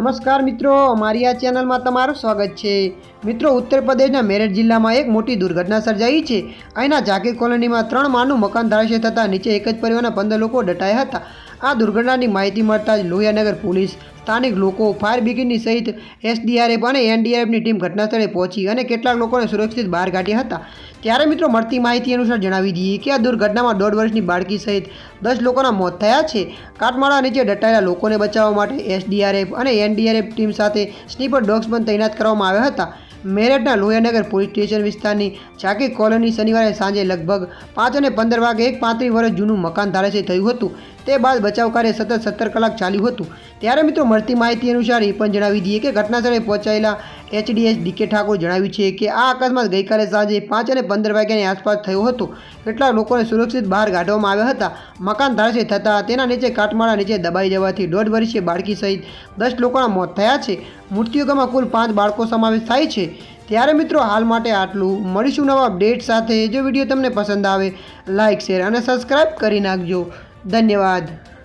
નમસ્કાર મિત્રો, અમારી આ ચેનલમાં તમારું સ્વાગત છે. મિત્રો, ઉત્તર પ્રદેશના મેરઠ જિલ્લામાં એક મોટી દુર્ઘટના સર્જાઈ છે. અહીંના ઝાકીર કોલોનીમાં ત્રણ માળનું મકાન ધરાશય થતાં નીચે એક જ પરિવારના પંદર લોકો દટાયા હતા. આ દુર્ઘટનાની માહિતી મળતા જ લોહિયાનગર પોલીસ, સ્થાનિક લોકો, ફાયર બ્રિગેડની સહિત એસડીઆરએફ અને એનડીઆરએફની ટીમ ઘટનાસ્થળે પહોંચી અને કેટલાક લોકોને સુરક્ષિત બહાર કાઢ્યા હતા. ત્યારે મિત્રો, મળતી માહિતી અનુસાર જણાવી દઈએ કે આ દુર્ઘટનામાં દોઢ વર્ષની બાળકી સહિત દસ લોકોના મોત થયા છે. કાટમાળા નીચે દટાયેલા લોકોને બચાવવા માટે એસડીઆરએફ અને એનડીઆરએફ ટીમ સાથે સ્નીપર ડોગ્સ પણ તૈનાત કરવામાં આવ્યા હતા. મેરઠના લોહિયાનગર પોલીસ સ્ટેશન વિસ્તારની ઝાકીર કોલોની શનિવારે સાંજે લગભગ પાંચ અને પંદર વાગે એક પાંત્રીસ વર્ષ જૂનું મકાન ધારાશય થયું હતું. તે બાદ બચાવ કાર્ય સતત સત્તર કલાક ચાલ્યું હતું. ત્યારે મિત્રો મળતી માહિતી અનુસાર એ પણ જણાવી દઈએ કે ઘટનાસ્થળે પહોંચાયેલા એચડીએસ ડીકે ઠાકોર જણાવ્યું છે કે આ અકસ્માત ગઈકાલે સાંજે પાંચ અને પંદર વાગ્યાની આસપાસ થયો હતો. કેટલાક લોકોને સુરક્ષિત બહાર કાઢવામાં આવ્યા હતા. મકાન ધારાશય થતાં તેના નીચે કાટમાળા નીચે દબાઈ જવાથી દોઢ વર્ષીય બાળકી સહિત દસ લોકોના મોત થયા છે. મૃત્યુગમાં કુલ પાંચ બાળકો સમાવેશ થાય છે. ત્યારે મિત્રો હાલ માટે આટલું. મળીશું નવા અપડેટ સાથે. જો વીડિયો તમને પસંદ આવે લાઇક શેર અને સબસ્ક્રાઈબ કરી નાખજો. ધન્યવાદ.